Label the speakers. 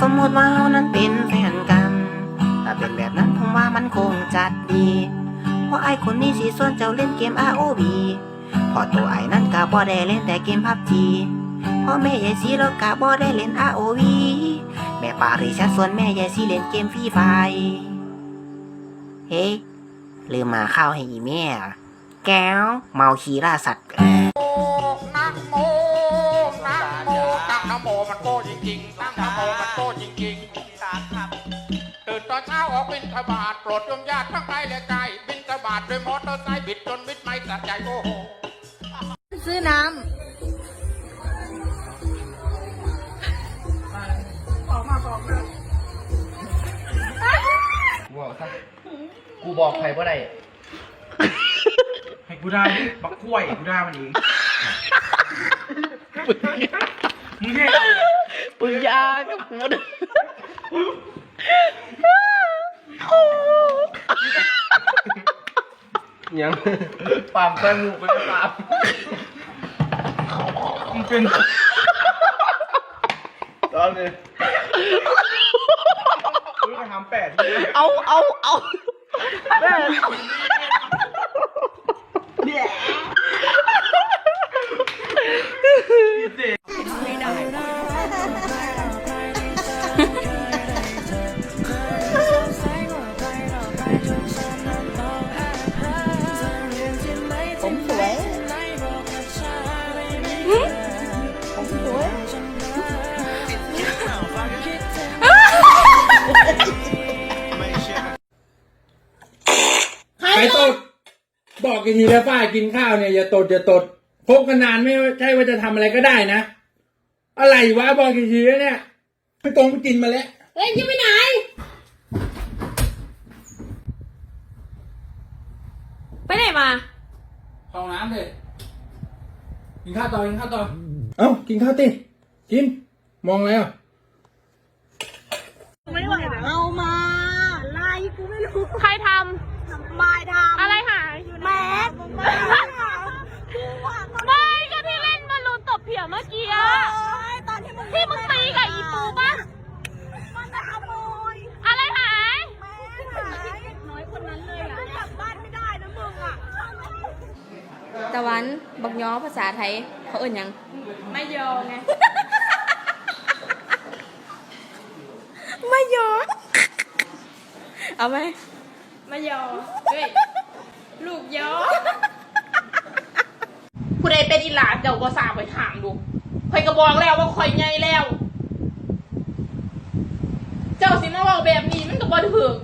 Speaker 1: สมมติว่าเรานั้นเป็นแฟนกัน ถ้าเป็นแบบนั้นผมว่ามันคงจัดดี เพราะไอ้คนนี้สิส่วนเจ้าเล่นเกม ROV พอตัวไอ้นั้นก็บ่ได้เล่นแต่เกมพับจีพ่อแม่ยายสีแล้วก็บ่ได้เล่น ROV แม่ปาริชัดส่วนแม่ยายสีเล่นเกมฟรีไฟ เฮ้ลืมมาข้าวให้อีแม่ แก้ว เมาคีล่าสัตว์
Speaker 2: มมันโก้จริง ๆ ตั้งนะโมมันโก้จริงๆตื่นตอนเช้าออกบินทบาทโปรดโยมญาติทั้งไกลและไกลบินทบาทด้วยมอเตอร์ไซค์บิดจนมิดไม่ตัดใจโอ้โห
Speaker 3: ซื้อน้
Speaker 4: กูบอกซะกูบอกใครว่าได้ให้กูได้ดิบักกล้วยกูได้มันเองมึงเท่
Speaker 1: ปึงยากับกู
Speaker 4: ยังปามแตงมูไปไม่ปามมึงเป็นตอนนี้มึงไปทำแปดที่
Speaker 1: เอาเอาเอาแม่
Speaker 5: บอกกี่ทีแล้วป้ากินข้าวเนี่ยอย่าตดอย่าตดพบกันนานไม่ใช่ว่าจะทำอะไรก็ได้นะ อะไรวะบอกกี่ทีแล้วเนี่ยไม่ตรงไปกินมาแล้ว
Speaker 3: เฮ้ยจะไปไหนไปไหนมา
Speaker 5: เข้าน้ำเลยกินข้าวต่อกินข้าวต่อเอ้ากินข้าวติกิน มองอะไรอะ
Speaker 3: ไม่ไหวเอามาไล่กูไม่รู้
Speaker 6: ใครท
Speaker 3: มายทำ
Speaker 6: อะไรหายำ
Speaker 3: แม็กกูว่ามัน
Speaker 6: ไม่ก็ที่เล่นบอลลูนตบเผียเมื่อกี้อะ
Speaker 3: ตอนที่มึง
Speaker 6: ที่มึงตีกับอีปูปะ
Speaker 3: มันจะขโมย
Speaker 6: อะไรหาย
Speaker 3: แม่หายน้อยคนนั้นเลยอะกลับบ้านไม่ได้นะมึงอะ
Speaker 7: ตะวันบักย้อภาษาไทย เขาเอ่นหยัง
Speaker 6: ไม่ยอมไง
Speaker 7: ไม่ย้อเอาไหม
Speaker 6: ไม่ยอมเฮ้ยลูกยอม
Speaker 8: ผู้ใดเป็นอีหลาเจ้าก็สร้างไปถามดูข่อยก็บอกแล้วว่าข่อยใหญ่แล้ว เจ้าสิมาเว่าแบบนี้มันก็บ่ถูก